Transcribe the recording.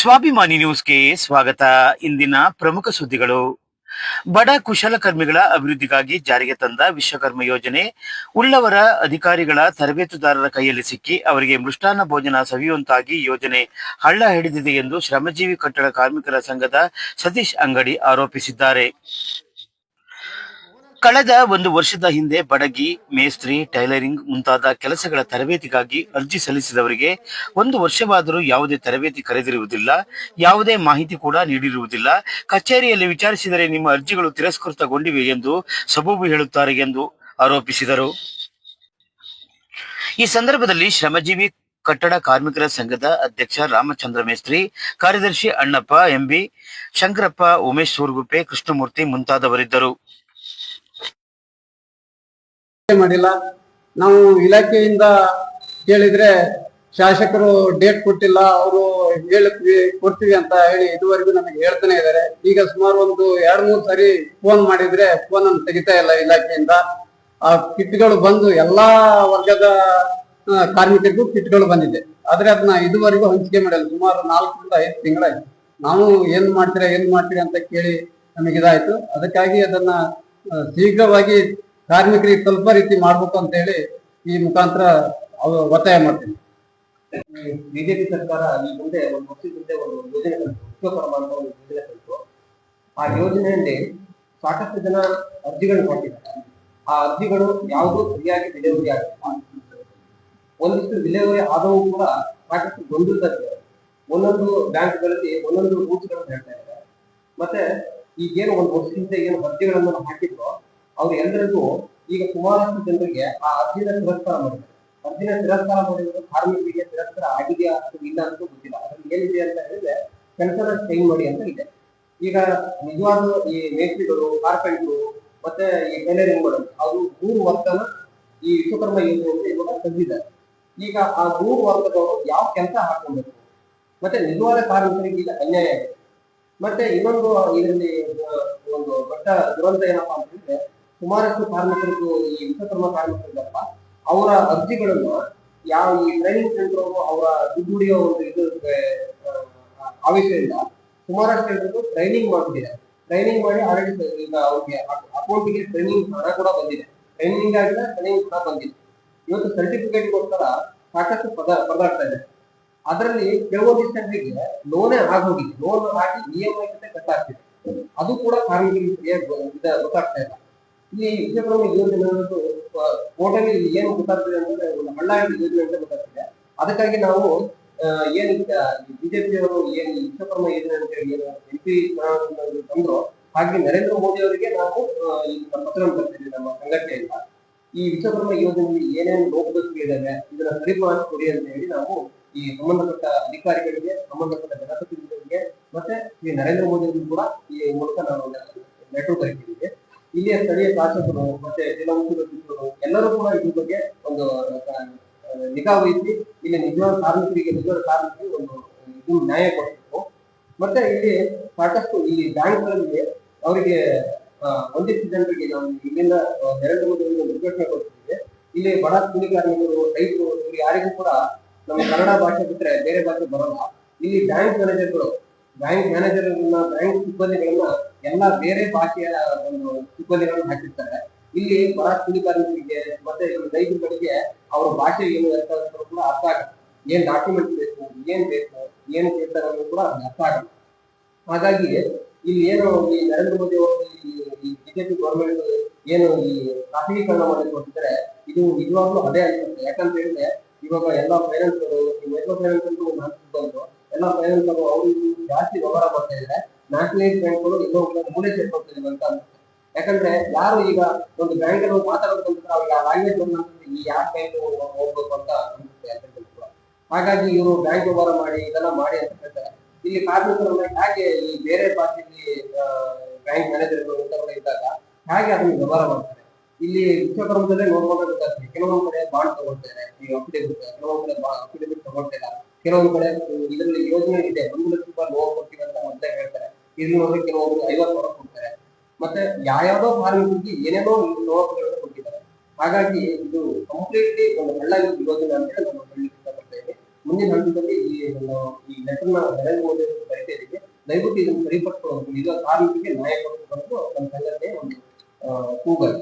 ಸ್ವಾಭಿಮಾನಿ ನ್ಯೂಸ್ಗೆ ಸ್ವಾಗತ. ಇಂದಿನ ಪ್ರಮುಖ ಸುದ್ದಿಗಳು. ಬಡ ಕುಶಲಕರ್ಮಿಗಳ ಅಭಿವೃದ್ಧಿಗಾಗಿ ಜಾರಿಗೆ ತಂದ ವಿಶ್ವಕರ್ಮ ಯೋಜನೆ ಉಳ್ಳವರ ಅಧಿಕಾರಿಗಳ ತರಬೇತುದಾರರ ಕೈಯಲ್ಲಿ ಸಿಕ್ಕಿ ಅವರಿಗೆ ಮೃಷ್ಟಾನ್ನ ಭೋಜನ ಸವಿಯುವಂತಾಗಿ ಯೋಜನೆ ಹಳ್ಳ ಹಿಡಿದಿದೆ ಎಂದು ಶ್ರಮಜೀವಿ ಕಟ್ಟಡ ಕಾರ್ಮಿಕರ ಸಂಘದ ಸತೀಶ್ ಅಂಗಡಿ ಆರೋಪಿಸಿದ್ದಾರೆ. ಕಳೆದ ಒಂದು ವರ್ಷದ ಹಿಂದೆ ಬಡಗಿ, ಮೇಸ್ತ್ರಿ, ಟೈಲರಿಂಗ್ ಮುಂತಾದ ಕೆಲಸಗಳ ತರಬೇತಿಗಾಗಿ ಅರ್ಜಿ ಸಲ್ಲಿಸಿದವರಿಗೆ ಒಂದು ವರ್ಷವಾದರೂ ಯಾವುದೇ ತರಬೇತಿ ಕರೆದಿರುವುದಿಲ್ಲ, ಯಾವುದೇ ಮಾಹಿತಿ ಕೂಡ ನೀಡಿರುವುದಿಲ್ಲ. ಕಚೇರಿಯಲ್ಲಿ ವಿಚಾರಿಸಿದರೆ ನಿಮ್ಮ ಅರ್ಜಿಗಳು ತಿರಸ್ಕೃತಗೊಂಡಿವೆ ಎಂದು ಸಬೂಬು ಹೇಳುತ್ತಾರೆ ಎಂದು ಆರೋಪಿಸಿದರು. ಈ ಸಂದರ್ಭದಲ್ಲಿ ಶ್ರಮಜೀವಿ ಕಟ್ಟಡ ಕಾರ್ಮಿಕರ ಸಂಘದ ಅಧ್ಯಕ್ಷ, ರಾಮಚಂದ್ರ ಮೇಸ್ತ್ರಿ, ಕಾರ್ಯದರ್ಶಿ ಅಣ್ಣಪ್ಪ, ಎಂಬಿ ಶಂಕರಪ್ಪ, ಉಮೇಶ್ ಸೂರ್ಗುಪ್ಪೆ, ಕೃಷ್ಣಮೂರ್ತಿ ಮುಂತಾದವರಿದ್ದರು. ಮಾಡಿಲ್ಲ. ನಾವು ಇಲಾಖೆಯಿಂದ ಕೇಳಿದ್ರೆ ಶಾಸಕರು ಡೇಟ್ ಕೊಟ್ಟಿಲ್ಲ, ಅವರು ಹೇಳಿ ಕೊಡ್ತೀವಿ ಅಂತ ಹೇಳಿ ಇದುವರೆಗೂ ನಮಗೆ ಹೇಳ್ತಾನೆ ಇದ್ದಾರೆ. ಈಗ ಸುಮಾರು ಒಂದು ಎರಡ್ ಮೂರ್ ಸಾರಿ ಫೋನ್ ಮಾಡಿದ್ರೆ ಫೋನ್ ಅನ್ನು ತೆಗಿತಾ ಇಲ್ಲ ಇಲಾಖೆಯಿಂದ. ಆ ಕಿಟ್ಗಳು ಬಂದು ಎಲ್ಲಾ ವರ್ಗದ ಕಾರ್ಮಿಕರಿಗೂ ಕಿಟ್ಗಳು ಬಂದಿದೆ. ಆದ್ರೆ ಅದನ್ನ ಇದುವರೆಗೂ ಹಂಚಿಕೆ ಮಾಡಿಲ್ಲ. ಸುಮಾರು ನಾಲ್ಕರಿಂದ ಐದು ತಿಂಗಳಾಯ್ತು. ನಾವು ಏನ್ ಮಾಡ್ತೀರಾ ಏನ್ ಮಾಡ್ತೀರಾ ಅಂತ ಕೇಳಿ ನಮಗೆ ಇದಾಯ್ತು ಅದಕ್ಕಾಗಿ ಅದನ್ನ ಶೀಘ್ರವಾಗಿ ಕಾರ್ಮಿಕರಿಗೆ ಸ್ವಲ್ಪ ರೀತಿ ಮಾಡ್ಬೇಕು ಅಂತ ಹೇಳಿ ಈ ಮುಖಾಂತರ ಒತ್ತಾಯ ಮಾಡ್ತೀನಿ. ಬಿಜೆಪಿ ಸರ್ಕಾರ ಈ ಮುಂದೆ ಒಂದು ವರ್ಷದ ಹಿಂದೆ ಒಂದು ಯೋಜನೆ ಅಂತ ಒಂದು ಯೋಜನೆ ಆ ಯೋಜನೆಯಲ್ಲಿ ಸಾಕಷ್ಟು ಜನ ಅರ್ಜಿಗಳು ಕೊಟ್ಟಿದ್ದಾರೆ. ಆ ಅರ್ಜಿಗಳು ಯಾವುದು ಸರಿಯಾಗಿ ವಿಲೇವಾರಿ ಆಗಿಲ್ಲ. ಒಂದಿಷ್ಟು ಡಿಲಿವರಿ ಆದವು ಕೂಡ ಸಾಕಷ್ಟು ಗೊಂದಲದಲ್ಲಿ ಒಂದೊಂದು ಬ್ಯಾಂಕ್ಗಳಲ್ಲಿ ಒಂದೊಂದು ರೂಲ್ಸ್ಗಳನ್ನು ಹೇಳ್ತಾ ಇದ್ದಾರೆ. ಮತ್ತೆ ಈಗೇನು ಒಂದು ವರ್ಷದಿಂದ ಏನು ಅರ್ಜಿಗಳನ್ನು ಹಾಕಿದ್ರು ಅವ್ರು ಎಲ್ಲರಿಗೂ ಈಗ ಸುಮಾರಷ್ಟು ಜನರಿಗೆ ಆ ಅರ್ಜಿನ ತಿರಸ್ಕಾರ ಮಾಡಿದ್ದಾರೆ ಅರ್ಜಿನ ತಿರಸ್ಕಾರ ಮಾಡಿರೋದು ಕಾರ್ಮಿಕರಿಗೆ ತಿರಸ್ಕಾರ ಆಗಿದೆಯಾ ಅಥವಾ ಇಲ್ಲ ಅಂತ ಗೊತ್ತಿಲ್ಲ. ಅದ್ರಲ್ಲಿ ಏನಿದೆ ಅಂತ ಹೇಳಿದ್ರೆ ಕೆಲಸನ ಸೈನ್ ಮಾಡಿ ಅಂತ ಇದೆ. ಈಗ ನಿಜವಾದ ಈ ಮೇಸ್ತ್ರಿಗಳು, ಕಾರ್ಪೆಂಟ್ರು ಮತ್ತೆ ಈ ಟೈಲರಿಂಗ್ ಮಾಡೋದು ಅವರು ಮೂರು ವರ್ಗನ ಈ ವಿಶ್ವಕರ್ಮ ಯೋಜನೆಯಿಂದ ಇವಾಗ ತಂದಿದ್ದಾರೆ ಈಗ ಆ ಮೂರು ವರ್ಗದವರು ಯಾವ ಕೆಲಸ ಹಾಕೊಬೇಕು ಮತ್ತೆ ನಿಜವಾದ ಕಾರ್ಮಿಕರಿಗೆ ಈಗ ಅನ್ಯಾಯ ಆಗಿದೆ. ಮತ್ತೆ ಇನ್ನೊಂದು ಇದರಲ್ಲಿ ಒಂದು ದೊಡ್ಡ ದುರಂತ ಏನಪ್ಪಾ ಅಂತ ಹೇಳಿದ್ರೆ ಸುಮಾರಷ್ಟು ಕಾರ್ಮಿಕರಿಗೂ ಈ ವಿಶ್ವಕರ್ಮ ಕಾರ್ಮಿಕರಿದ್ದಪ್ಪ ಅವರ ಅರ್ಜಿಗಳನ್ನ ಯಾವ ಈ ಟ್ರೈನಿಂಗ್ ಸೆಂಟರ್ ಅವರ ದುಡ್ಡು ಹೊಡೆಯೋ ಒಂದು ಇದು ಆವೇಶದಿಂದ ಸುಮಾರಷ್ಟು ಜನರು ಟ್ರೈನಿಂಗ್ ಮಾಡ್ತಿದ್ದಾರೆ ಟ್ರೈನಿಂಗ್ ಮಾಡಿ ಆಲ್ರೆಡಿ ಈಗ ಅವ್ರಿಗೆ ಅಕೌಂಟಿಗೆ ಟ್ರೈನಿಂಗ್ ಹಣ ಕೂಡ ಬಂದಿದೆ. ಟ್ರೈನಿಂಗ್ ಆಗಿಲ್ಲ ಟ್ರೈನಿಂಗ್ ಹಣ ಬಂದಿದೆ. ಇವತ್ತು ಸರ್ಟಿಫಿಕೇಟ್ಗೋಸ್ಕರ ಸಾಕಷ್ಟು ಪದ, ಪದಾರ್ಥ ಇದೆ. ಅದರಲ್ಲಿ ಕೆಲವೊಂದಿಷ್ಟು ಜನರಿಗೆ ಲೋನೇ ಆಗೋಗಿದೆ. ಲೋನ್ ಹಾಕಿ ಇ ಎಂ ಐ ಕಟ್ಟಾಗ್ತಿದೆ ಅದು ಕೂಡ ಕಾರ್ಮಿಕರಿಗೆ ಗೊತ್ತಾಗ್ತಾ ಇಲ್ಲ. ಈ ವಿಶ್ವಕರ್ಮ ಯೋಜನೆ ಅನ್ನೋದು ಇಲ್ಲಿ ಏನು ಗೊತ್ತಾಗ್ತದೆ ಅಂದ್ರೆ ಒಂದು ಬಳ್ಳಾರಿ ಯೋಜನೆ ಅಂತ ಗೊತ್ತಾಗ್ತದೆ. ಅದಕ್ಕಾಗಿ ನಾವು ಏನು ಏನ್ ಬಿಜೆಪಿ ಅವರು ಏನು ವಿಶ್ವಕರ್ಮ ಯೋಜನೆ ಅಂತ ಹೇಳಿ ಏನು ಎಂ ಪಿ ತಂದ್ರು, ಹಾಗೆ ನರೇಂದ್ರ ಮೋದಿ ಅವರಿಗೆ ನಾವು ಈ ಪತ್ರ ಬರ್ತೀವಿ ನಮ್ಮ ಸಂಘಟನೆಯಿಂದ. ಈ ವಿಶ್ವಕರ್ಮ ಯೋಜನೆಯಲ್ಲಿ ಏನೇನು ಲೋಪದೋಷಗಳಿದ್ದಾವೆ ಇದರ ಸರಿಪಡಿಸಿ ಕೊಡಿ ಅಂತ ಹೇಳಿ ನಾವು ಈ ಸಂಬಂಧಪಟ್ಟ ಅಧಿಕಾರಿಗಳಿಗೆ, ಸಂಬಂಧಪಟ್ಟ ಜನಪ್ರತಿನಿಧಿಗಳಿಗೆ, ಮತ್ತೆ ಈ ನರೇಂದ್ರ ಮೋದಿ ಅವರಿಗೂ ಕೂಡ ಈ ಮೂಲಕ ನಾವು ಲೆಟರ್ ಬರೀತಿದ್ದೀವಿ ಇಲ್ಲಿಯ ಸ್ಥಳೀಯ ಶಾಸಕರು ಮತ್ತೆ ಜಿಲ್ಲಾ ಎಲ್ಲರೂ ಕೂಡ ಇದ್ರ ಬಗ್ಗೆ ಒಂದು ನಿಗಾ ವಹಿಸಿ ಇಲ್ಲಿ ನಿಜವಾದ ಕಾರ್ಮಿಕರಿಗೆ ನಿಜವಾದ ಕಾರ್ಮಿಕರಿಗೆ ಒಂದು, ಇದು ನ್ಯಾಯ ಕೊಡಬೇಕು ಮತ್ತೆ ಇಲ್ಲಿ ಸಾಕಷ್ಟು ಇಲ್ಲಿ ಬ್ಯಾಂಕ್ಗಳಲ್ಲಿ ಅವರಿಗೆ ಒಂದಿಷ್ಟು ಜನರಿಗೆ ನಾವು ಇಲ್ಲಿಂದ ನರೇಂದ್ರ ಮೋದಿ ಒಂದು ರಿಕ್ವೆಸ್ಟ್ ಕೊಡ್ತಿದ್ದೀವಿ ಇಲ್ಲಿ ಬಡ ಕೂಲಿ ಕಾರ್ಮಿಕರು, ರೈತರು ಯಾರಿಗೂ ಕೂಡ ನಮ್ಮ ಕನ್ನಡ ಭಾಷೆ ಬಿಟ್ರೆ ಬೇರೆ ಭಾಷೆ ಬರಲ್ಲ. ಇಲ್ಲಿ ಬ್ಯಾಂಕ್ ಮ್ಯಾನೇಜರ್ಗಳು ಬ್ಯಾಂಕ್ ಮ್ಯಾನೇಜರ್ಗಳನ್ನ, ಬ್ಯಾಂಕ್ ಸಿಬ್ಬಂದಿಗಳನ್ನ, ಎಲ್ಲ ಬೇರೆ ಭಾಷೆಯ ಒಂದು ಸಿಬ್ಬಂದಿಗಳನ್ನ ಹಾಕಿರ್ತಾರೆ. ಇಲ್ಲಿ ಬಡ ಕೂಲಿ ಮತ್ತೆ ರೈತರುಗಳಿಗೆ ಅವ್ರ ಭಾಷೆ ಏನು ಕೂಡ ಅರ್ಥ ಆಗುತ್ತೆ ಏನ್ ಡಾಕ್ಯುಮೆಂಟ್ ಬೇಕು, ಏನ್ ಬೇಕು, ಏನ್ ಕೇಳ್ತಾರೆ ಅನ್ನೋದು ಕೂಡ ಅರ್ಥ ಆಗುತ್ತೆ ಹಾಗಾಗಿ ಇಲ್ಲಿ ಏನು ಈ ನರೇಂದ್ರ ಮೋದಿ ಅವರು ಈ ಬಿಜೆಪಿ ಗೌರ್ಮೆಂಟ್ ಏನು ಈ ಖಾಸಗೀಕರಣ ಹೊರಟಿದ್ದಾರೆ, ಇದು ನಿಜವಾಗ್ಲೂ ಅದೇ ಅನ್ಸುತ್ತೆ ಯಾಕಂತ ಹೇಳಿದ್ರೆ ಇವಾಗ ಎಲ್ಲ ಫೈನಾನ್ಸ್ ಮೈಕ್ರೋ ಫೈನಾನ್ಸ್ ಅಂತ ಒಂದು ಹಂತಕ್ಕೆ ಬಂದ್ರು ಎಲ್ಲ ಫೈನಾನ್ಸ್ ಅವರು ಜಾಸ್ತಿ ವ್ಯವಹಾರ ಮಾಡ್ತಾ ಇದ್ರೆ ನ್ಯಾಷನಲೈಸ್ ಬ್ಯಾಂಕ್ಗಳು ಎಲ್ಲೋ ಮೂಲೆ ಸೇರ್ಕೊಳ್ತಿದೆ ಅಂತ ಯಾಕಂದ್ರೆ ಯಾರು ಈಗ ಒಂದು ಬ್ಯಾಂಕ್ ಅನ್ನು ಮಾತಾಡೋದು ಅವ್ರಿಗೆ ಆ ಲ್ಯಾಂಗ್ವೇಜ್ ಈ ಯಾವ ಬ್ಯಾಂಕ್ ಹೋಗ್ಬೇಕು ಅಂತ ಅನ್ಸುತ್ತೆ. ಹಾಗಾಗಿ ಇವರು ಬ್ಯಾಂಕ್ ವ್ಯವಹಾರ ಮಾಡಿ, ಇದೆಲ್ಲ ಮಾಡಿ ಅಂತ ಹೇಳ್ತಾರೆ. ಇಲ್ಲಿ ಕಾರ್ಮಿಕರನ್ನ ಹೇಗೆ ಈ ಬೇರೆ ಭಾಷೆಯಲ್ಲಿ ಬ್ಯಾಂಕ್ ಮ್ಯಾನೇಜರ್ಗಳು ಇಂಥವ್ರೆಲ್ಲ ಇದ್ದಾಗ ಹೇಗೆ ಅದನ್ನ ವ್ಯವಹಾರ ಮಾಡ್ತಾರೆ? ಇಲ್ಲಿ ವಿಶ್ವಕರ್ಮದಲ್ಲೇ ನೋಡ್ಬೋದಾಗುತ್ತೆ ಕೆಲವೊಂದು ಕಡೆ ಬಾಂಡ್ ತಗೊಳ್ತಾರೆ, ಈ ಅಫಿಡೇವಿಟ್ ಕೆಲವೊಂದು ಕಡೆ ಅಫಿಡೇವಿಟ್ ತಗೊಳ್ತಿಲ್ಲ ಕೆಲವೊಂದು ಕಡೆ ಇದರಲ್ಲಿ ಯೋಜನೆ ಇದೆ. ಒಂದು ಲಕ್ಷ ರೂಪಾಯಿ ಲೋನ್ ಕೊಡ್ತೀವಿ ಅಂತ ಮೊದಲೇ ಹೇಳ್ತಾರೆ. ಇಲ್ಲಿ ನೋಡಿದ್ರೆ ಕೆಲವೊಬ್ರು ಐವತ್ತು ಸಾವಿರ ಕೊಡ್ತಾರೆ. ಮತ್ತೆ ಯಾವ್ಯಾವ್ದೋ ಕಾರ್ಮಿಕರಿಗೆ ಏನೇನೋ ಲೋನ್ಗಳನ್ನು ಕೊಟ್ಟಿದ್ದಾರೆ. ಹಾಗಾಗಿ ಇದು ಕಂಪ್ಲೀಟ್ಲಿ ಒಂದು ಒಳ್ಳೆ ಯೋಜನೆ ಅಂತ ಹೇಳಿ ನಾನು ಹೇಳಲಿಕ್ಕೆ ಇಷ್ಟಪಡ್ತಾ ಮುಂದಿನ ಹಂತದಲ್ಲಿ ಈ ಈ ಲೆಟರ್ನ ನರೇಂದ್ರ ಮೋದಿ ಅವರು ಬರೀತಾ ಇದ್ದೀವಿ ದಯವಿಟ್ಟು ಇದನ್ನು ಸರಿಪಡಿಸ್ಕೊಳ್ಳೋದು. ಇದು ಕಾರ್ಮಿಕರಿಗೆ ನ್ಯಾಯ ಕೊಡಿಸಬೇಕು ನಮ್ಮ ಒಂದು ಕೂಗಲ್